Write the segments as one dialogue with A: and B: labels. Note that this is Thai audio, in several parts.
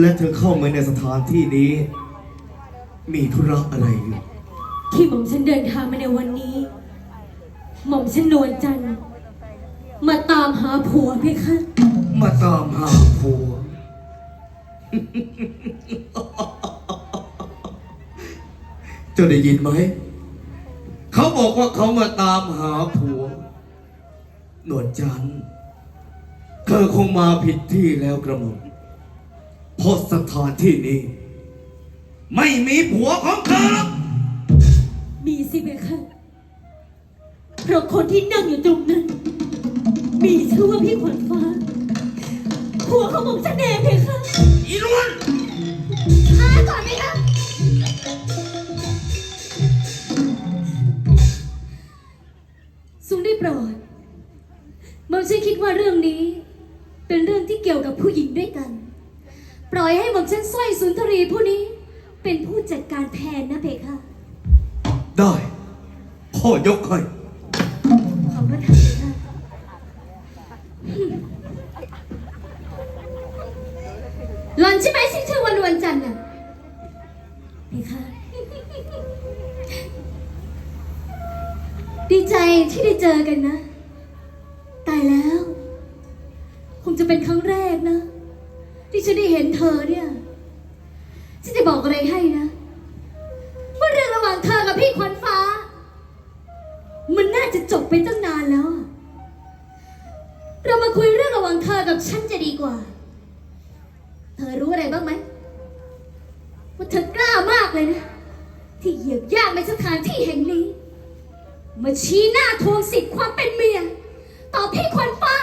A: และเธอเข้ามาในสถานที่นี้ มีธุระอะไรหรือ
B: ที่หม่อมฉันเดินทางมาในวันนี้ หม่อมฉันนวลจันทร์มาตามหาผัวเพคะ
A: มาตามหาผัว เจ้าได้ยินไหม เขาบอกว่าเขามาตามหาผัว หนวดจันทร์เธอคงมาผิดที่แล้วกระหม่อม เพราะสถานที่นี้ ไม่มีผัวของเธอหรอก
B: มีสิเพคะเพราะคนที่นั่งอยู่ตรงนั้น มีชื่อว่าพี่ขวัญฟ้าผัวของหม่อมฉันเองเพคะ
A: อีนวล
B: ช้าก่อนไหมคะทรงได้โปรดหม่อมฉันคิดว่าเรื่องนี้ เป็นเรื่องที่เกี่ยวกับผู้หญิงด้วยกัน ปล่อยให้หม่อมฉันสร้อยสุนทรีผู้นี้ เป็นผู้จัดการแทนนะเพคะ
A: ได้ พ่อยกให้
B: ขอบพระทัยค่ะหล่อนใช่ไหมที่ชื่อว่านวลจันทร์น่ะพี่คะดีใจที่ได้เจอกันนะ ตายแล้ว คงจะเป็นครั้งแรกนะ ที่ฉันได้เห็นเธอเนี่ยฉันจะบอกอะไรให้นะ ว่าเรื่องระหว่างเธอกับพี่ขวัญฟ้า มันน่าจะจบไปตั้งนานแล้ว เรามาคุยเรื่องระหว่างเธอกับฉันจะดีกว่า เธอรู้อะไรบ้างไหมว่าเธอกล้ามากเลยนะ ที่เหยียบย่างในสถานที่แห่งนี้ มาชี้หน้าทวงสิทธิ์ความเป็นเมีย ต่อพี่ขวัญฟ้า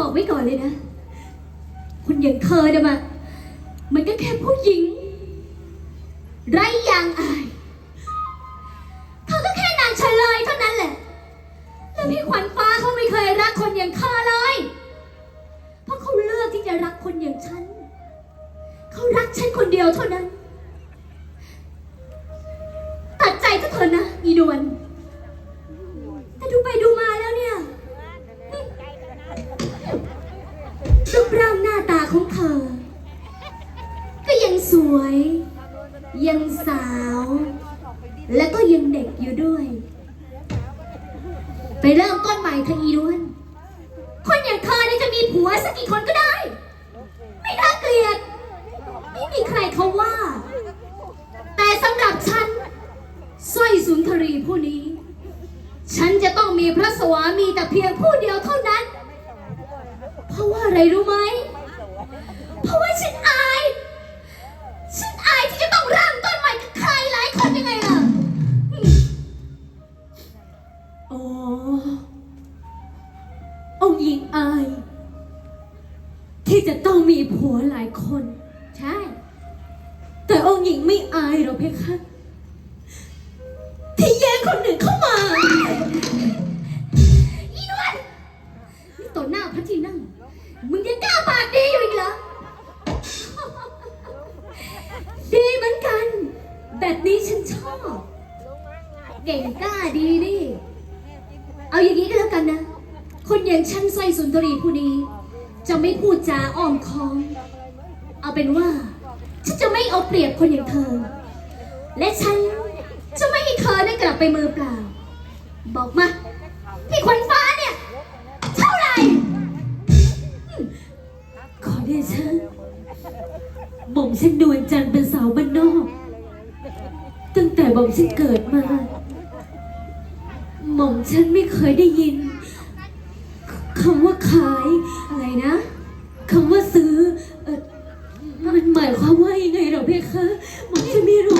B: บอกไว้ก่อนเลยนะ คนอย่างเธอเนี่ยมามันก็แค่ผู้หญิง ไรอย่างอาย สร้อยสุนทรีผู้นี้ ฉันจะต้องมีพระสวามีแต่เพียงผู้เดียวเท่านั้น เพราะว่าอะไรรู้ไหม เพราะว่าฉันอาย ฉันอายที่จะต้องเริ่มต้นใหม่กับใครหลายคนยังไงล่ะอ๋อองค์หญิงอาย ที่จะต้องมีผัวหลายคน ใช่ แต่องค์หญิงไม่อายหรอกเพคะที่แย่ง คนอื่นเข้ามาอีนวลนี่ต่อหน้าพระที่นั่ง มึงยังกล้าปากดีอยู่อีกเหรอ ดีเหมือนกัน แบบนี้ฉันชอบ เก่งกล้าดีนี่ เอาอย่างนี้ก็แล้วกันนะ คนอย่างฉันใสร้อยสุนทรีผู้นี้ จะไม่พูดจาอ้อมค้อม เอาเป็นว่า ฉันจะไม่เอาเปรียบคนอย่างเธอ และฉัน อได้กลับไปมือเปล่า บอกมา ที่ขวัญฟ้าเนี่ยเท่าไหร่อืมขอเดชะหม่อมฉันดวนจันทร์เป็นสาวบ้านนอก ตั้งแต่หม่อมฉันเกิดมา หม่อมฉันไม่เคยได้ยินคำว่าขายอะไรนะคำว่าซื้อเออมันหมายความว่ายังไงเหรอเพคะหม่อมฉันไม่รู้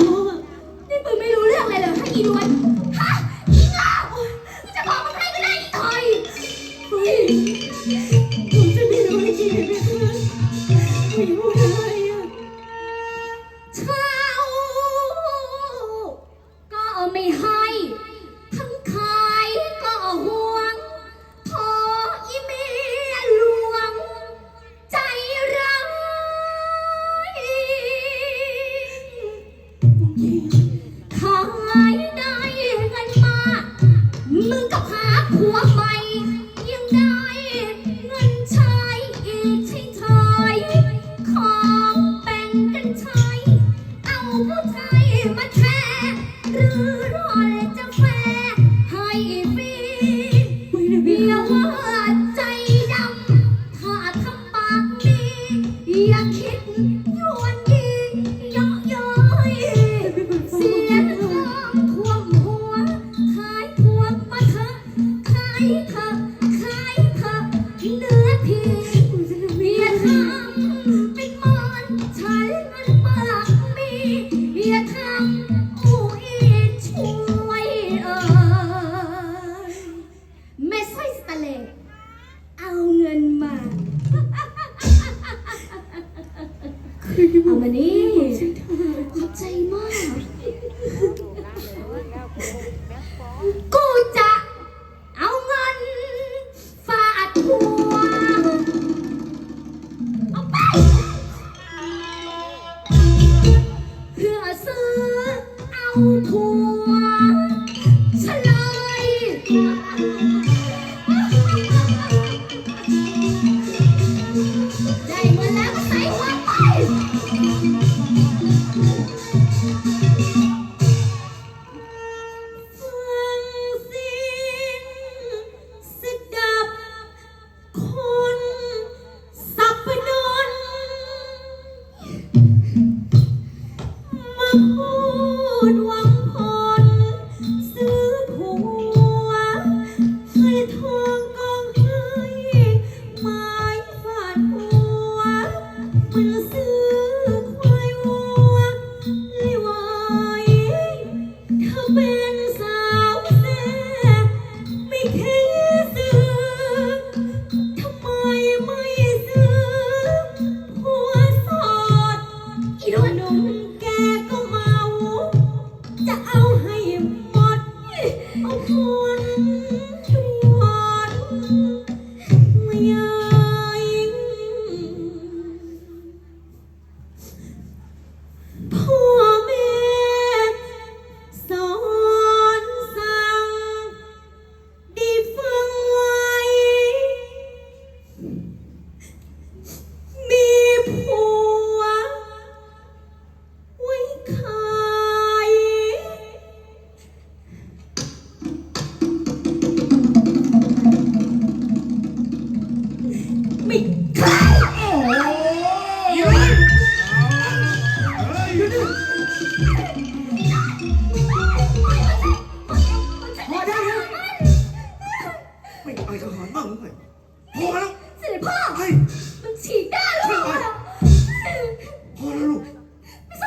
B: Thank you. เอามา
C: นี่ขอบใจมาก คน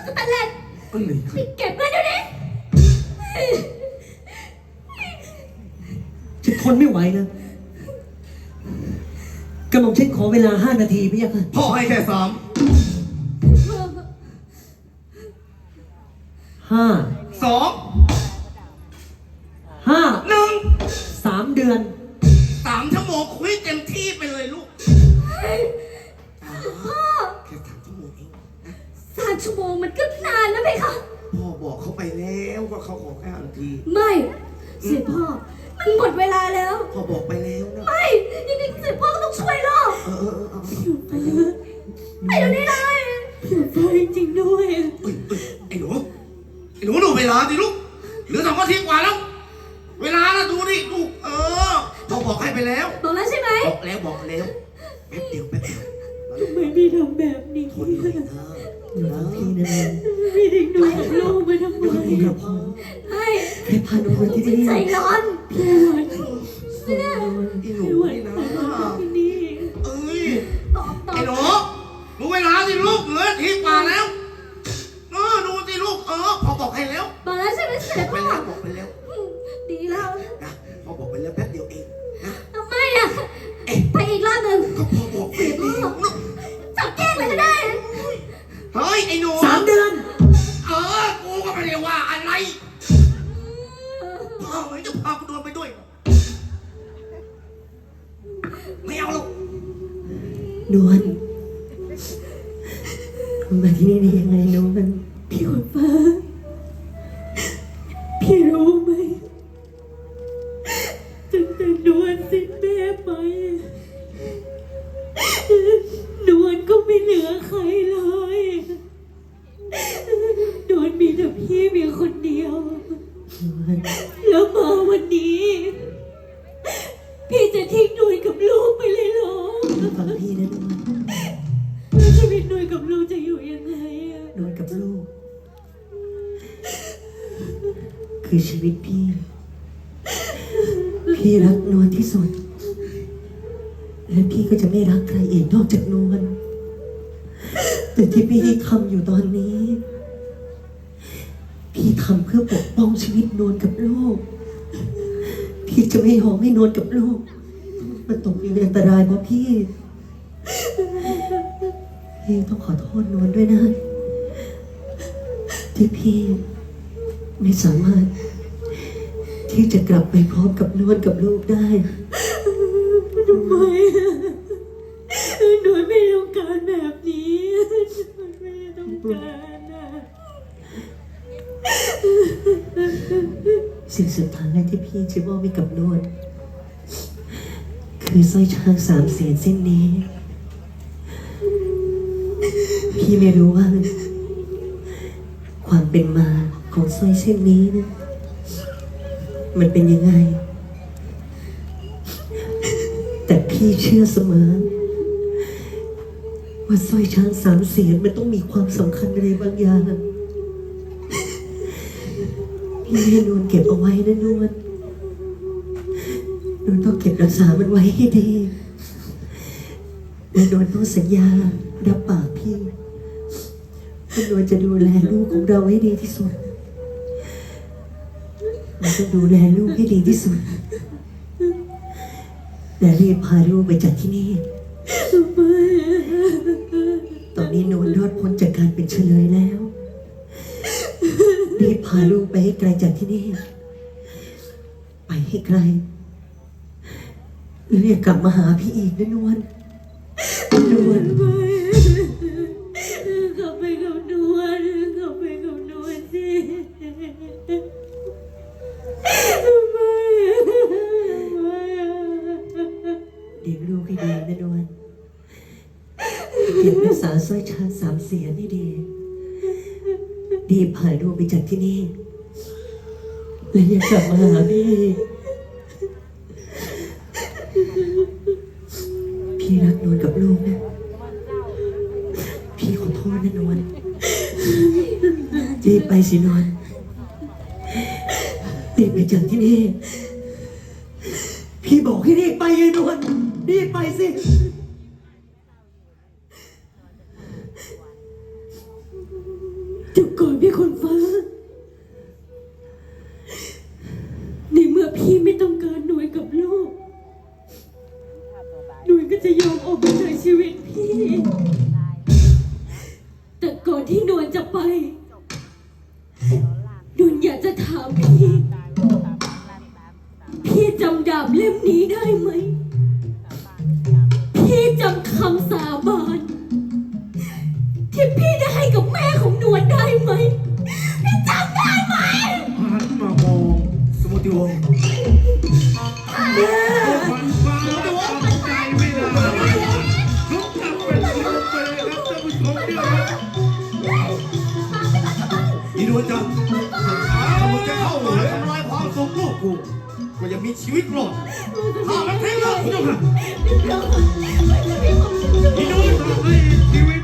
C: ไม่สักก
A: ระ
C: ตันเลย
A: ก็หนี
C: ไปเก็บเงินเดี๋ยวนี้
D: ฉันทนไม่ไหวแล้วกระหม่อมฉันขอเวลาห้านาทีพี่ยักษ์
A: พ่อให้แค่สาม
D: ห้า
A: สอง
D: ห้า
A: หนึ่ง
D: สามเดือน
A: 5ชั่วโมงมั
C: นก็นานนะเพคะ
A: พ่อบอกเขาไปแล้วว่าเขาขอแค่ห้านที
C: ไม่เสียพ่อ มันหมดเวลาแล้ว
A: พ่อบอกไปแล้วนะ
C: ไม่ยังไงเสียพ่อก็ต้องช่วยเร
A: ออเออเออเอา
C: ไปเลยไปเดี๋ยวนี้เลยไปจริงด้วย
A: ยไอ้หนูไอ้หนูดูเวลาดิลูกเหลือสองนาทีกว่าแล้ว เวลาแล้วดูดิลูกเออพ่อบอกให้ไปแล้ว
C: บอกแล้วใช่ไหม
A: บอกแล้วบอกแล้วแป๊บเดียวแป๊บเดียว
C: ทำไมพี่ทำแบบนี้
A: ทนหน่อยนะ
D: อยู่กับพี่นะ
C: พี่ทิ้งหนูกับลูกไปทำไม
D: อยู่กับพี่กับพ่อ
C: ไม่
D: แค่พาหนูมาที่นี่
C: ใจร้อนพี่วันไม่ได้
A: ไอ้หนูนี่นะ
C: ที่นี่
A: เอ้ย
C: ตอบตอ
A: ไอ้
C: บ
A: หนูดูเวลาสิลูกเหลือนาทีกว่าแล้วเออดูสิลูกเออพ่อบอกให้แล้ว
C: บอกแล้วใช่ไหมเสด็จ
A: ไป
C: พ่อ
A: แล้วบอกไปแล้ว
C: ดีแล้ว
A: นะพ่อบอกไปแล้วแป๊บเดียวเองนะ
C: ทำไมอะไปอีกรอบหนึ่ง
A: ก็พ่อ รักนว
D: ลที่
C: สุ
B: ด และ
D: พี่
B: ก็จะไม่
D: รักใครอีกนอกจากนวลแต่ที่พี่ทำอยู่ตอนนี้ พี่ทำเพื่อปกป้องชีวิตนวลกับลูก พี่จะไม่ยอมให้นวลกับลูกมันตกอยู่ในอันตรายเพราะพี่พี่ต้องขอโทษนวลด้วยนะ ที่พี่ไม่สามารถ ที่จะกลับไปพร้อมกับนวลกับลูกได้
B: ทำไมอะหนุ่ยไม่ต้องการแบบนี้หนุ่ยไม่ต้องการอะ
D: สิ่งสุดท้ายที่พี่จะมอบให้กับนวลคือสร้อยช้างสามเสียนเส้นนี้ พี่ไม่รู้ว่า ความเป็นมาของสร้อยเส้นนี้นะ มันเป็นยังไง แต่พี่เชื่อเสมอ ว่าสร้อยช้างสามเสียนมันต้องมีความสำคัญอะไรบางอย่างพี่ให้นวลเก็บเอาไว้นะนวลนวลต้องเก็บรักษามันไว้ให้ดีและนวลต้องสัญญารับปากพี่ว่านวลจะดูแลลูกของเราให้ดีที่สุด นวลต้องดูแลลูกให้ดีที่สุด และรีบพาลูกไปจากที่นี่ ตอนนี้นวลรอดพ้นจากการเป็นเฉลยแล้ว รีบพาลูกไปให้ไกลจากที่นี่ ไปให้ไกลแล้วอย่ากลับมาหาพี่อีกนะนวลนวล
B: ส
D: ร้อยช้างสามเสียนให้ดีรีบพาลูกไปจากที่นี่ และอย่ากลับมาหาพี่ พี่รักนวลกับลูกนะ พี่ขอโทษนะนวลรีบไปสินวลรีบไปจากที่นี่ พี่บอกให้รีบไปเลยนวลรีบไปสิ
B: นี้ได้ไหม พี่จำคำสาบานที่พี่ได้ให้กับแม่ของนวลได้ไหม พี่จำได้ไหม
A: หันมามองสมุติวงศ์
E: คนฟ้าทำใจไม่ได้ทุกกลับเป็นลมไปเลยครับท่านผู้ชมที่รัก
A: อีนวลจันทร์ถ้ามึงจะเข้ามาทำลายความสุขลูกกู ก็ยังมีชีวิตรอดถ้ามันทิ้งลูกกูจะ
E: อีนู้นทำให้ชีวิต